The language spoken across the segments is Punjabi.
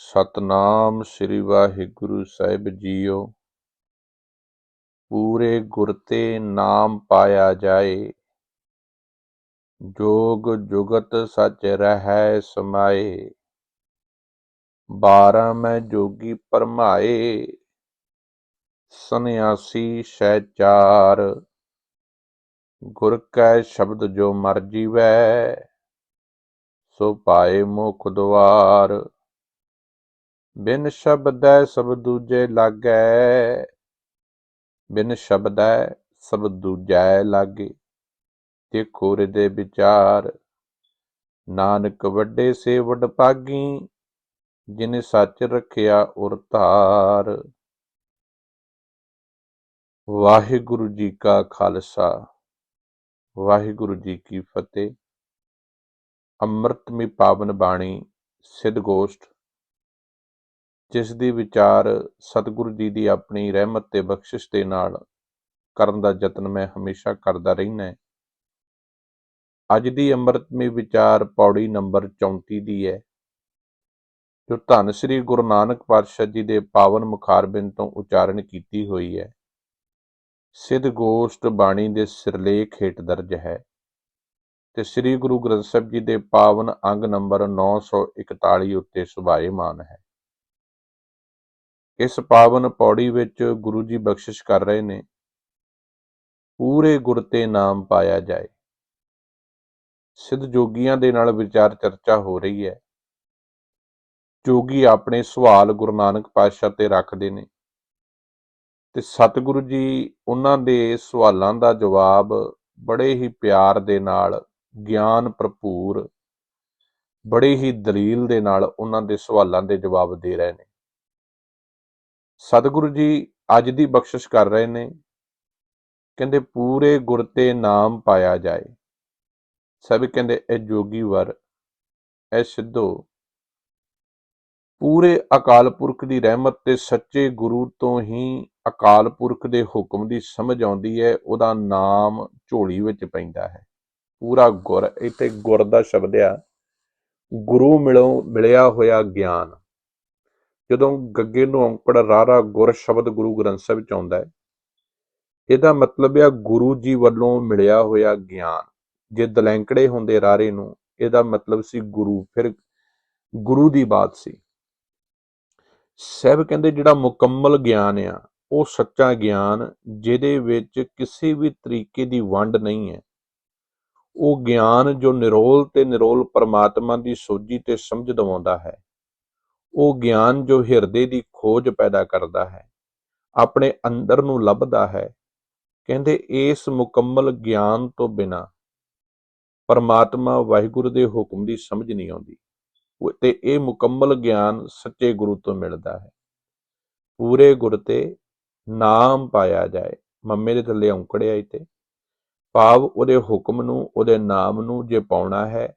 ਸਤਨਾਮ ਸ੍ਰੀ ਵਾਹਿਗੁਰੂ ਸਾਹਿਬ ਜੀਓ। ਪੂਰੇ ਗੁਰ ਤੇ ਨਾਮ ਪਾਇਆ ਜਾਏ। ਜੋਗ ਜੁਗਤ ਸਚ ਰਹਿ ਸਮਾਏ। ਬਾਰਾਂ ਮੈਂ ਜੋਗੀ ਪਰਮਾਏ ਸੰਨਿਆਸੀ ਸਹਿਚਾਰ ਗੁਰ ਕੈ ਸ਼ਬਦ ਜੋ ਮਰ ਜੀਵੈ, ਸੋ ਪਾਏ ਮੁਖ ਦੁਆਰ। ਬਿਨ ਸ਼ਬਦੈ ਸਭ ਦੂਜੇ ਲਾਗੈ, ਬਿਨ ਸ਼ਬਦੈ ਸਭ ਦੂਜੈ ਲਾਗੇ। ਤੇ ਦੇਖੋ ਦੇ ਵਿਚਾਰ, ਨਾਨਕ ਵੱਡੇ ਸੇ ਵਡ ਪਾਗੀ, ਜਿਨੇ ਸੱਚ ਰੱਖਿਆ ਉਰ ਧਾਰ। ਵਾਹਿਗੁਰੂ ਜੀ ਕਾ ਖਾਲਸਾ, ਵਾਹਿਗੁਰੂ ਜੀ ਕੀ ਫਤਿਹ। ਅੰਮ੍ਰਿਤਮੀ ਪਾਵਨ ਬਾਣੀ, ਸਿੱਧ ਗੋਸ਼ਟ ਜਿਸ ਦੀ ਵਿਚਾਰ ਸਤਿਗੁਰੂ ਜੀ ਦੀ ਆਪਣੀ ਰਹਿਮਤ ਤੇ ਬਖਸ਼ਿਸ਼ ਦੇ ਨਾਲ ਕਰਨ ਦਾ ਯਤਨ ਮੈਂ ਹਮੇਸ਼ਾ ਕਰਦਾ ਰਹਿਣਾ ਅੱਜ ਦੀ ਅੰਮ੍ਰਿਤਮੀ ਵਿਚਾਰ ਪੌੜੀ ਨੰਬਰ 34 ਦੀ ਹੈ। ਜੋ ਧੰਨ ਸ੍ਰੀ ਗੁਰੂ ਨਾਨਕ ਪਾਤਸ਼ਾਹ ਜੀ ਦੇ ਪਾਵਨ ਮੁਖਾਰਬਿੰਦ ਤੋਂ ਉਚਾਰਨ ਕੀਤੀ ਹੋਈ ਹੈ। ਸਿੱਧ ਗੋਸ਼ਟ ਬਾਣੀ ਦੇ ਸਿਰਲੇਖ ਹੇਠ ਦਰਜ ਹੈ। ਤੇ ਸ੍ਰੀ ਗੁਰੂ ਗ੍ਰੰਥ ਸਾਹਿਬ ਜੀ ਦੇ ਪਾਵਨ ਅੰਗ ਨੰਬਰ 941 ਉੱਤੇ ਸੁਭਾਏਮਾਨ ਹੈ। ਇਸ ਪਾਵਨ ਪੌੜੀ ਵਿੱਚ ਗੁਰੂ ਜੀ ਬਖਸ਼ਿਸ਼ ਕਰ ਰਹੇ ਨੇ। ਪੂਰੇ ਗੁਰ ਤੇ ਨਾਮ ਪਾਇਆ ਜਾਏ। ਸਿੱਧ ਜੋਗੀਆਂ ਦੇ ਨਾਲ ਵਿਚਾਰ ਚਰਚਾ ਹੋ ਰਹੀ ਹੈ। ਜੋਗੀ ਆਪਣੇ ਸਵਾਲ ਗੁਰੂ ਨਾਨਕ ਪਾਤਸ਼ਾਹ ਤੇ ਰੱਖਦੇ ਨੇ। ਤੇ ਸਤਿਗੁਰੂ ਜੀ ਉਹਨਾਂ ਦੇ ਸਵਾਲਾਂ ਦਾ ਜਵਾਬ ਬੜੇ ਹੀ ਪਿਆਰ ਦੇ ਨਾਲ, ਗਿਆਨ ਭਰਪੂਰ, ਬੜੀ ਹੀ ਦਲੀਲ ਦੇ ਨਾਲ ਉਹਨਾਂ ਦੇ ਸਵਾਲਾਂ ਦੇ ਜਵਾਬ ਦੇ ਰਹੇ ਨੇ। ਸਤਿਗੁਰੂ ਜੀ ਅੱਜ ਦੀ ਬਖਸ਼ਿਸ਼ ਕਰ ਰਹੇ ਨੇ। ਕਹਿੰਦੇ, ਪੂਰੇ ਗੁਰ ਤੇ ਨਾਮ ਪਾਇਆ ਜਾਏ। ਸਭ ਕਹਿੰਦੇ, ਇਹ ਜੋਗੀ ਵਰ, ਇਹ ਸਿੱਧੋ। ਪੂਰੇ ਅਕਾਲ ਪੁਰਖ ਦੀ ਰਹਿਮਤ ਤੇ ਸੱਚੇ ਗੁਰੂ ਤੋਂ ਹੀ ਅਕਾਲ ਪੁਰਖ ਦੇ ਹੁਕਮ ਦੀ ਸਮਝ ਆਉਂਦੀ ਹੈ, ਉਹਦਾ ਨਾਮ ਝੋਲੀ ਵਿੱਚ ਪੈਂਦਾ ਹੈ। ਪੂਰਾ ਗੁਰ, ਇੱਥੇ ਗੁਰ ਦਾ ਸ਼ਬਦ ਆ। ਗੁਰੂ ਮਿਲੋਂ, ਮਿਲਿਆ ਹੋਇਆ ਗਿਆਨ। ਜਦੋਂ ਗੱਗੇ ਨੂੰ ਔਂਕੜ ਰਾਰਾ ਗੁਰ ਸ਼ਬਦ ਗੁਰੂ ਗ੍ਰੰਥ ਸਾਹਿਬ ਵਿੱਚ ਆਉਂਦਾ ਹੈ, ਇਹਦਾ ਮਤਲਬ ਹੈ ਗੁਰੂ ਜੀ ਵੱਲੋਂ ਮਿਲਿਆ ਹੋਇਆ ਗਿਆਨ। ਜੇ ਦਲੈਂਕੜੇ ਹੁੰਦੇ ਰਾਰੇ ਨੂੰ, ਇਹਦਾ ਮਤਲਬ ਸੀ ਗੁਰੂ। ਫਿਰ ਗੁਰੂ ਦੀ ਬਾਤ ਸੀ। ਸਹਿਬ ਕਹਿੰਦੇ ਜਿਹੜਾ ਮੁਕੰਮਲ ਗਿਆਨ ਆ, ਉਹ ਸੱਚਾ ਗਿਆਨ, ਜਿਹਦੇ ਵਿੱਚ ਕਿਸੇ ਵੀ ਤਰੀਕੇ ਦੀ ਵੰਡ ਨਹੀਂ ਹੈ। ਉਹ ਗਿਆਨ ਜੋ ਨਿਰੋਲ ਤੇ ਨਿਰੋਲ ਪਰਮਾਤਮਾ ਦੀ ਸੋਝੀ ਤੇ ਸਮਝ ਦਵਾਉਂਦਾ ਹੈ। ਉਹ ਗਿਆਨ ਜੋ ਹਿਰਦੇ ਦੀ ਖੋਜ ਪੈਦਾ ਕਰਦਾ ਹੈ, ਆਪਣੇ ਅੰਦਰ ਨੂੰ ਲੱਭਦਾ ਹੈ, ਕਹਿੰਦੇ ਇਸ ਮੁਕੰਮਲ ਗਿਆਨ ਤੋਂ ਬਿਨਾ ਪਰਮਾਤਮਾ ਵਾਹਿਗੁਰੂ ਦੇ ਹੁਕਮ ਦੀ ਸਮਝ ਨਹੀਂ ਆਉਂਦੀ ਤੇ ਇਹ ਮੁਕੰਮਲ ਗਿਆਨ ਸੱਚੇ ਗੁਰੂ ਤੋਂ ਮਿਲਦਾ ਹੈ। ਪੂਰੇ ਗੁਰ ਤੇ ਨਾਮ ਪਾਇਆ ਜਾਏ, ਮੰਮੇ ਦੇ ਥੱਲੇ ਔਂਕੜਿਆ ਇਤੇ ਭਾਵ ਉਹਦੇ ਹੁਕਮ ਨੂੰ, ਉਹਦੇ ਨਾਮ ਨੂੰ ਜੇ ਪਾਉਣਾ ਹੈ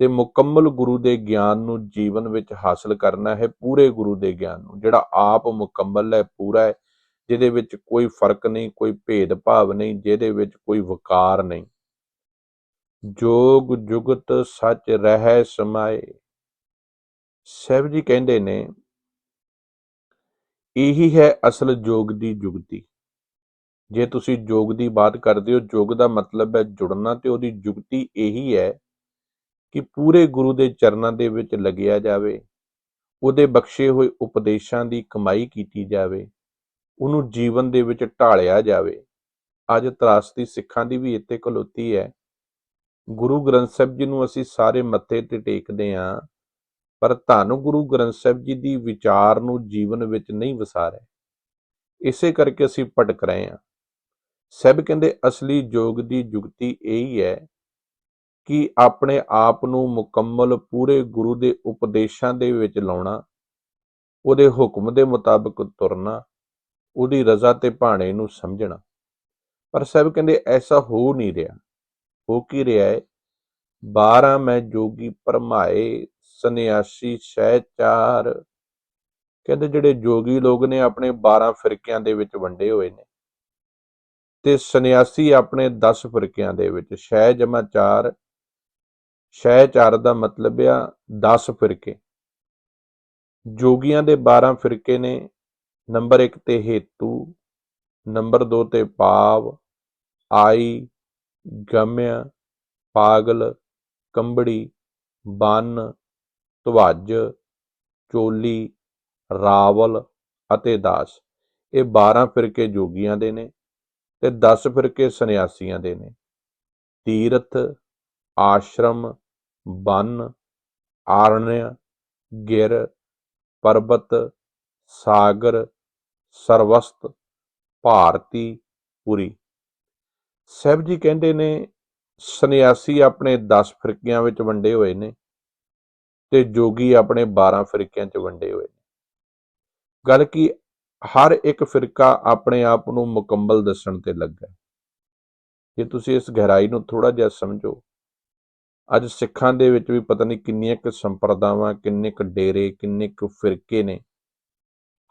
ਤੇ ਮੁਕੰਮਲ ਗੁਰੂ ਦੇ ਗਿਆਨ ਨੂੰ ਜੀਵਨ ਵਿੱਚ ਹਾਸਲ ਕਰਨਾ ਹੈ, ਪੂਰੇ ਗੁਰੂ ਦੇ ਗਿਆਨ ਨੂੰ। ਜਿਹੜਾ ਆਪ ਮੁਕੰਮਲ ਹੈ, ਪੂਰਾ ਹੈ, ਜਿਹਦੇ ਵਿੱਚ ਕੋਈ ਫ਼ਰਕ ਨਹੀਂ, ਕੋਈ ਭੇਦ ਭਾਵ ਨਹੀਂ, ਜਿਹਦੇ ਵਿੱਚ ਕੋਈ ਵਕਾਰ ਨਹੀਂ। ਜੋਗ ਜੁਗਤ ਸੱਚ ਰਹਿ ਸਮਾਏ। ਸਹਿਬ ਜੀ ਕਹਿੰਦੇ ਨੇ, ਇਹੀ ਹੈ ਅਸਲ ਜੋਗ ਦੀ ਜੁਗਤੀ। ਜੇ ਤੁਸੀਂ ਜੋਗ ਦੀ ਬਾਤ ਕਰਦੇ ਹੋ, ਜੋਗ ਦਾ ਮਤਲਬ ਹੈ ਜੁੜਨਾ, ਤੇ ਉਹਦੀ ਜੁਗਤੀ ਇਹੀ ਹੈ ਕਿ ਪੂਰੇ ਗੁਰੂ ਦੇ ਚਰਨਾਂ ਦੇ ਵਿੱਚ ਲੱਗਿਆ ਜਾਵੇ, ਉਹਦੇ ਬਖਸ਼ੇ ਹੋਏ ਉਪਦੇਸ਼ਾਂ ਦੀ ਕਮਾਈ ਕੀਤੀ ਜਾਵੇ, ਉਹਨੂੰ ਜੀਵਨ ਦੇ ਵਿੱਚ ਢਾਲਿਆ ਜਾਵੇ। ਅੱਜ ਤਰਾਸਤੀ ਸਿੱਖਾਂ ਦੀ ਵੀ ਇੱਥੇ ਖਲੋਤੀ ਹੈ। ਗੁਰੂ ਗ੍ਰੰਥ ਸਾਹਿਬ ਜੀ ਨੂੰ ਅਸੀਂ ਸਾਰੇ ਮੱਥੇ ਤੇ ਟੇਕਦੇ ਆਂ ਪਰ ਧੰਨ ਗੁਰੂ ਗ੍ਰੰਥ ਸਾਹਿਬ ਜੀ ਦੀ ਵਿਚਾਰ ਨੂੰ ਜੀਵਨ ਵਿੱਚ ਨਹੀਂ ਵਸਾ ਰਹੇ ਇਸੇ ਕਰਕੇ ਅਸੀਂ ਭਟਕ ਰਹੇ ਆਂ ਸਭ ਕਹਿੰਦੇ ਅਸਲੀ ਯੋਗ ਦੀ ਜੁਗਤੀ ਇਹੀ ਹੈ ਕਿ ਆਪਣੇ ਆਪ ਨੂੰ ਮੁਕੰਮਲ ਪੂਰੇ ਗੁਰੂ ਦੇ ਉਪਦੇਸ਼ਾਂ ਦੇ ਵਿੱਚ ਲਾਉਣਾ, ਉਹਦੇ ਹੁਕਮ ਦੇ ਮੁਤਾਬਕ ਤੁਰਨਾ, ਉਹਦੀ ਰਜ਼ਾ ਤੇ ਭਾਣੇ ਨੂੰ ਸਮਝਣਾ। ਪਰ ਸਭ ਕਹਿੰਦੇ ਐਸਾ ਹੋ ਨਹੀਂ ਰਿਹਾ। ਹੋ ਕੀ ਰਿਹਾ ਹੈ? 12 ਮੈਂ ਜੋਗੀ ਪਰਮਾਏ ਸੰਨਿਆਸੀ ਸਹਿਚਾਰ। ਕਹਿੰਦੇ ਜਿਹੜੇ ਜੋਗੀ ਲੋਕ ਨੇ ਆਪਣੇ 12 ਫਿਰਕਿਆਂ ਦੇ ਵਿੱਚ ਵੰਡੇ ਹੋਏ ਨੇ। ਤੇ ਸੰਨਿਆਸੀ ਆਪਣੇ 10 ਫਿਰਕਿਆਂ ਦੇ ਵਿੱਚ, ਸਹਿ ਜਮਾ 4 ਸ਼ੈ 4 ਦਾ ਮਤਲਬ ਆ 10 ਫਿਰਕੇ। ਜੋਗੀਆਂ ਦੇ 12 ਫਿਰਕੇ ਨੇ। ਨੰਬਰ 1 ਤੇ ਹੇਤੂ, ਨੰਬਰ 2 ਤੇ ਪਾਵ ਆਈ, ਗਮਿਆ, ਪਾਗਲ, ਕੰਬੜੀ, ਬੰਨ, ਧਵਜ, ਚੋਲੀ, ਰਾਵਲ ਅਤੇ ਦਾਸ। ਇਹ 12 ਫਿਰਕੇ ਜੋਗੀਆਂ ਦੇ ਨੇ ਤੇ 10 ਫਿਰਕੇ ਸੰਨਿਆਸੀਆਂ ਦੇ ਨੇ। ਤੀਰਥ ਆਸ਼ਰਮ, ਬਨ ਆਰਣਯ ਗਿਰ, ਪਰਬਤ, ਸਾਗਰ, ਸਰਵਸਤ, ਭਾਰਤੀ, ਪੁਰੀ। ਸਾਹਿਬ ਜੀ ਕਹਿੰਦੇ ਨੇ, ਸੰਨਿਆਸੀ ਆਪਣੇ 10 ਫਿਰਕਿਆਂ ਵਿੱਚ ਵੰਡੇ ਹੋਏ ਨੇ ਤੇ ਜੋਗੀ ਆਪਣੇ 12 ਫਿਰਕਿਆਂ 'ਚ ਵੰਡੇ ਹੋਏ ਨੇ। ਗੱਲ ਕੀ, ਹਰ ਇੱਕ ਫਿਰਕਾ ਆਪਣੇ ਆਪ ਨੂੰ ਮੁਕੰਮਲ ਦੱਸਣ ਤੇ ਲੱਗਾ ਜੇ ਤੁਸੀਂ ਇਸ ਗਹਿਰਾਈ ਨੂੰ ਥੋੜਾ ਜਿਹਾ ਸਮਝੋ ਅੱਜ ਸਿੱਖਾਂ ਦੇ ਵਿੱਚ ਵੀ ਪਤਾ ਨਹੀਂ ਕਿੰਨੀਆਂ ਕੁ ਸੰਪਰਦਾਵਾਂ, ਕਿੰਨੇ ਕੁ ਡੇਰੇ, ਕਿੰਨੇ ਕੁ ਫਿਰਕੇ ਨੇ।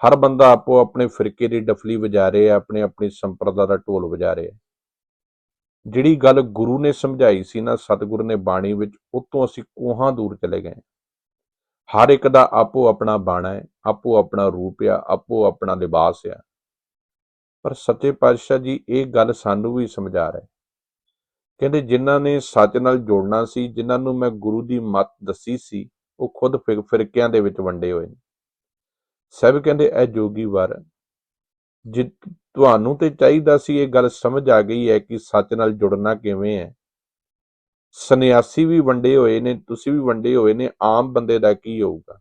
ਹਰ ਬੰਦਾ ਆਪੋ ਆਪਣੇ ਫਿਰਕੇ ਦੀ ਡਫਲੀ ਵਜਾ ਰਿਹਾ ਆਪਣੇ ਆਪਣੀ ਸੰਪਰਦਾ ਦਾ ਢੋਲ ਵਜਾ ਰਿਹਾ ਜਿਹੜੀ ਗੱਲ ਗੁਰੂ ਨੇ ਸਮਝਾਈ ਸੀ ਨਾ, ਸਤਿਗੁਰ ਨੇ ਬਾਣੀ ਵਿੱਚ, ਉਤੋਂ ਅਸੀਂ ਕੋਹਾਂ ਦੂਰ ਚਲੇ ਗਏ ਹਰ ਇੱਕ ਦਾ ਆਪੋ ਆਪਣਾ ਬਾਣਾ ਹੈ, ਆਪੋ ਆਪਣਾ ਰੂਪ ਆ, ਆਪੋ ਆਪਣਾ ਲਿਬਾਸ ਆ। ਪਰ ਸੱਚੇ ਪਾਤਸ਼ਾਹ ਜੀ ਇਹ ਗੱਲ ਸਾਨੂੰ ਵੀ ਸਮਝਾ ਰਹੇ। ਕਹਿੰਦੇ ਜਿਨ੍ਹਾਂ ਨੇ ਸੱਚ ਨਾਲ ਜੋੜਨਾ ਸੀ, ਜਿਨ੍ਹਾਂ ਨੂੰ ਮੈਂ ਗੁਰੂ ਦੀ ਮੱਤ ਦੱਸੀ ਸੀ, ਉਹ ਖੁਦ ਫਿਰ- ਫਿਰਕਿਆਂ ਦੇ ਵਿੱਚ ਵੰਡੇ ਹੋਏ ਨੇ। ਸਭ ਕਹਿੰਦੇ, ਇਹ ਜੋਗੀ ਵਰ, ਜੇ, ਤੁਹਾਨੂੰ ਤੇ ਚਾਹੀਦਾ ਸੀ ਇਹ ਗੱਲ ਸਮਝ ਆ ਗਈ ਹੈ ਕਿ ਸੱਚ ਨਾਲ ਜੁੜਨਾ ਕਿਵੇਂ ਹੈ। ਸੰਨਿਆਸੀ ਵੀ ਵੰਡੇ ਹੋਏ ਨੇ, ਤੁਸੀਂ ਵੀ ਵੰਡੇ ਹੋਏ ਨੇ, ਆਮ ਬੰਦੇ ਦਾ ਕੀ ਹੋਊਗਾ?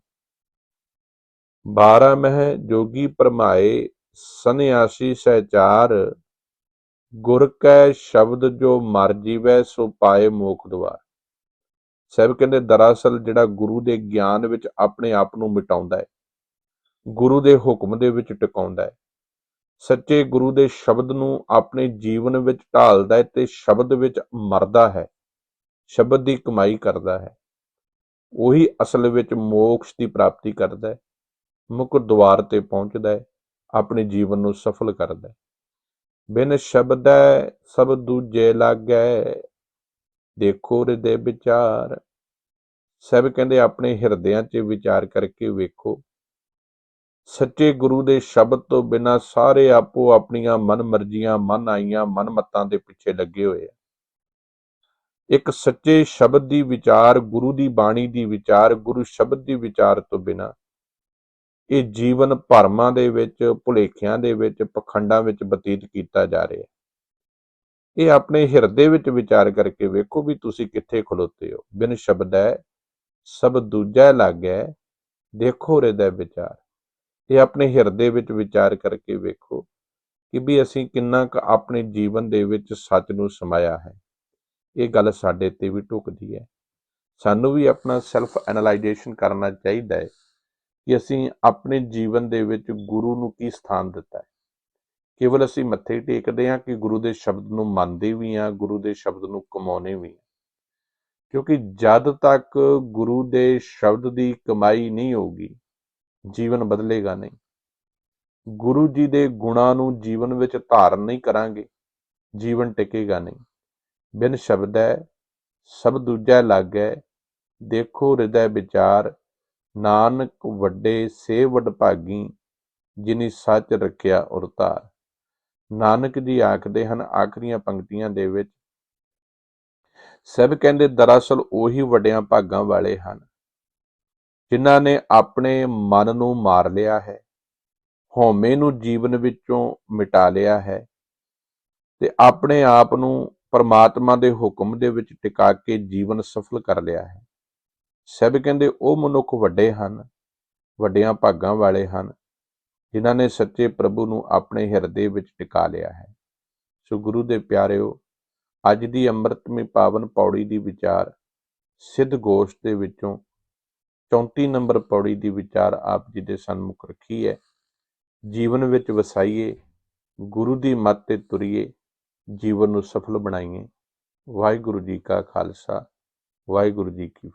12 ਮਹਿ ਜੋਗੀ ਪਰਮਾਏ ਸੰਨਿਆਸੀ ਸਹਿਚਾਰ ਗੁਰ ਕੈ ਸ਼ਬਦ ਜੋ ਮਰ ਜੀਵੈ, ਸੋ ਪਾਏ ਮੋਖ ਦੁਆਰ। ਸਾਹਿਬ ਕਹਿੰਦੇ, ਦਰਅਸਲ ਜਿਹੜਾ ਗੁਰੂ ਦੇ ਗਿਆਨ ਵਿੱਚ ਆਪਣੇ ਆਪ ਨੂੰ ਮਿਟਾਉਂਦਾ ਹੈ, ਗੁਰੂ ਦੇ ਹੁਕਮ ਦੇ ਵਿੱਚ ਟਿਕਾਉਂਦਾ ਹੈ, ਸੱਚੇ ਗੁਰੂ ਦੇ ਸ਼ਬਦ ਨੂੰ ਆਪਣੇ ਜੀਵਨ ਵਿੱਚ ਢਾਲਦਾ ਹੈ ਤੇ ਸ਼ਬਦ ਵਿੱਚ ਮਰਦਾ ਹੈ, ਸ਼ਬਦ ਦੀ ਕਮਾਈ ਕਰਦਾ ਹੈ। ਉਹੀ ਅਸਲ ਵਿੱਚ ਮੋਕਸ਼ ਦੀ ਪ੍ਰਾਪਤੀ ਕਰਦਾ ਹੈ, ਮੁੱਖ ਦੁਆਰ ਤੇ ਪਹੁੰਚਦਾ ਹੈ, ਆਪਣੇ ਜੀਵਨ ਨੂੰ ਸਫਲ ਕਰਦਾ ਹੈ। ਬਿਨ ਸ਼ਬਦੈ ਸਭ ਦੂਜੇ ਲਾਗੈ, ਦੇਖੋ ਹਿਰਦੇ ਵਿਚਾਰ। ਸਭ ਕਹਿੰਦੇ ਆਪਣੇ ਹਿਰਦਿਆਂ 'ਚ ਵਿਚਾਰ ਕਰਕੇ ਵੇਖੋ। ਸੱਚੇ ਗੁਰੂ ਦੇ ਸ਼ਬਦ ਤੋਂ ਬਿਨਾ ਸਾਰੇ ਆਪੋ ਆਪਣੀਆਂ ਮਨ ਮਰਜ਼ੀਆਂ ਮਨ ਆਈਆਂ ਮਨ ਮਤਾਂ ਦੇ ਪਿੱਛੇ ਲੱਗੇ ਹੋਏ ਆ। ਇੱਕ ਸੱਚੇ ਸ਼ਬਦ ਦੀ ਵਿਚਾਰ ਗੁਰੂ ਦੀ ਬਾਣੀ ਦੀ ਵਿਚਾਰ, ਗੁਰੂ ਸ਼ਬਦ ਦੀ ਵਿਚਾਰ ਤੋਂ ਬਿਨਾ। ਇਹ ਜੀਵਨ ਭਰਮਾਂ ਦੇ ਵਿੱਚ, ਭੁਲੇਖਿਆਂ ਦੇ ਵਿੱਚ, ਪਖੰਡਾਂ ਵਿੱਚ ਬਤੀਤ ਕੀਤਾ ਜਾ ਰਿਹਾ ਹੈ। ਇਹ ਆਪਣੇ ਹਿਰਦੇ ਵਿੱਚ ਵਿਚਾਰ ਕਰਕੇ ਵੇਖੋ ਵੀ ਤੁਸੀਂ ਕਿੱਥੇ ਖਲੋਤੇ ਹੋ। ਬਿਨ ਸ਼ਬਦ ਹੈ, ਸਭ ਦੂਜਾ ਲੱਗੈ ਦੇਖੋ ਹਿਰਦੇ ਵਿਚਾਰ। ਇਹ ਆਪਣੇ ਹਿਰਦੇ ਵਿੱਚ ਵਿਚਾਰ ਕਰਕੇ ਵੇਖੋ ਕਿ ਵੀ ਅਸੀਂ ਕਿੰਨਾ ਕੁ ਆਪਣੇ ਜੀਵਨ ਦੇ ਵਿੱਚ ਸੱਚ ਨੂੰ ਸਮਾਇਆ ਹੈ। ਇਹ ਗੱਲ ਸਾਡੇ ਤੇ ਵੀ ਢੁਕਦੀ ਹੈ। ਸਾਨੂੰ ਵੀ ਆਪਣਾ ਸੈਲਫ ਐਨਾਲਾਈਜੇਸ਼ਨ ਕਰਨਾ ਚਾਹੀਦਾ ਹੈ। ਕਿ ਅਸੀਂ ਆਪਣੇ ਜੀਵਨ ਦੇ ਵਿੱਚ ਗੁਰੂ ਨੂੰ ਕੀ ਸਥਾਨ ਦਿੱਤਾ ਹੈ? ਕੇਵਲ ਅਸੀਂ ਮੱਥੇ ਟੇਕਦੇ ਹਾਂ ਕਿ ਗੁਰੂ ਦੇ ਸ਼ਬਦ ਨੂੰ ਮੰਨਦੇ ਵੀ ਹਾਂ, ਗੁਰੂ ਦੇ ਸ਼ਬਦ ਨੂੰ ਕਮਾਉਨੇ ਵੀ ਹਾਂ? ਕਿਉਂਕਿ ਜਦ ਤੱਕ ਗੁਰੂ ਦੇ ਸ਼ਬਦ ਦੀ ਕਮਾਈ ਨਹੀਂ ਹੋਊਗੀ, ਜੀਵਨ ਬਦਲੇਗਾ ਨਹੀਂ। ਗੁਰੂ ਜੀ ਦੇ ਗੁਣਾਂ ਨੂੰ ਜੀਵਨ ਵਿੱਚ ਧਾਰਨ ਨਹੀਂ ਕਰਾਂਗੇ, ਜੀਵਨ ਟਿਕੇਗਾ ਨਹੀਂ। ਬਿਨ ਸ਼ਬਦ ਹੈ, ਸਭ ਦੂਜਾ ਲਾਗੈ ਦੇਖੋ ਹਿਰਦੈ ਵਿਚਾਰ ਨਾਨਕ ਵੱਡੇ ਸੇ ਵਡਭਾਗੀ ਜਿਨੀ ਸੱਚ ਰੱਖਿਆ ਉਰਤਾਰ ਨਾਨਕ ਜੀ ਆਖਦੇ ਹਨ, ਆਖਰੀਆਂ ਪੰਕਤੀਆਂ ਦੇ ਵਿੱਚ, ਸਭ ਕਹਿੰਦੇ ਦਰਅਸਲ ਉਹੀ ਵੱਡਿਆਂ ਭਾਗਾਂ ਵਾਲੇ ਹਨ, ਜਿਨ੍ਹਾਂ ਨੇ ਆਪਣੇ ਮਨ ਨੂੰ ਮਾਰ ਲਿਆ ਹੈ, ਹਉਮੈ ਨੂੰ ਜੀਵਨ ਵਿੱਚੋਂ ਮਿਟਾ ਲਿਆ ਹੈ ਤੇ ਆਪਣੇ ਆਪ ਨੂੰ ਪਰਮਾਤਮਾ ਦੇ ਹੁਕਮ ਦੇ ਵਿੱਚ ਟਿਕਾ ਕੇ ਜੀਵਨ ਸਫਲ ਕਰ ਲਿਆ ਹੈ। ਸਭ ਕਹਿੰਦੇ ਉਹ ਮਨੁੱਖ ਵੱਡੇ ਹਨ, ਵੱਡਿਆਂ ਭਾਗਾਂ ਵਾਲੇ ਹਨ, ਜਿਨ੍ਹਾਂ ਨੇ ਸੱਚੇ ਪ੍ਰਭੂ ਨੂੰ ਆਪਣੇ ਹਿਰਦੇ ਵਿੱਚ ਟਿਕਾ ਲਿਆ ਹੈ। ਸੋ ਗੁਰੂ ਦੇ ਪਿਆਰਿਓ, ਅੱਜ ਦੀ ਅੰਮ੍ਰਿਤਮਈ ਪਾਵਨ ਪੌੜੀ ਦੀ ਵਿਚਾਰ ਸਿੱਧ ਗੋਸ਼ ਦੇ ਵਿੱਚੋਂ 34 ਨੰਬਰ ਪੌੜੀ ਦੀ ਵਿਚਾਰ ਆਪ ਜੀ ਦੇ ਸਨਮੁਖ ਰੱਖੀ ਹੈ। ਜੀਵਨ ਵਿੱਚ ਵਸਾਈਏ, ਗੁਰੂ ਦੀ ਮੱਤ ਤੇ ਤੁਰੀਏ, ਜੀਵਨ ਨੂੰ ਸਫਲ ਬਣਾਈਏ। ਵਾਹਿਗੁਰੂ ਜੀ ਕਾ ਖਾਲਸਾ, ਵਾਹਿਗੁਰੂ ਜੀ ਕੀ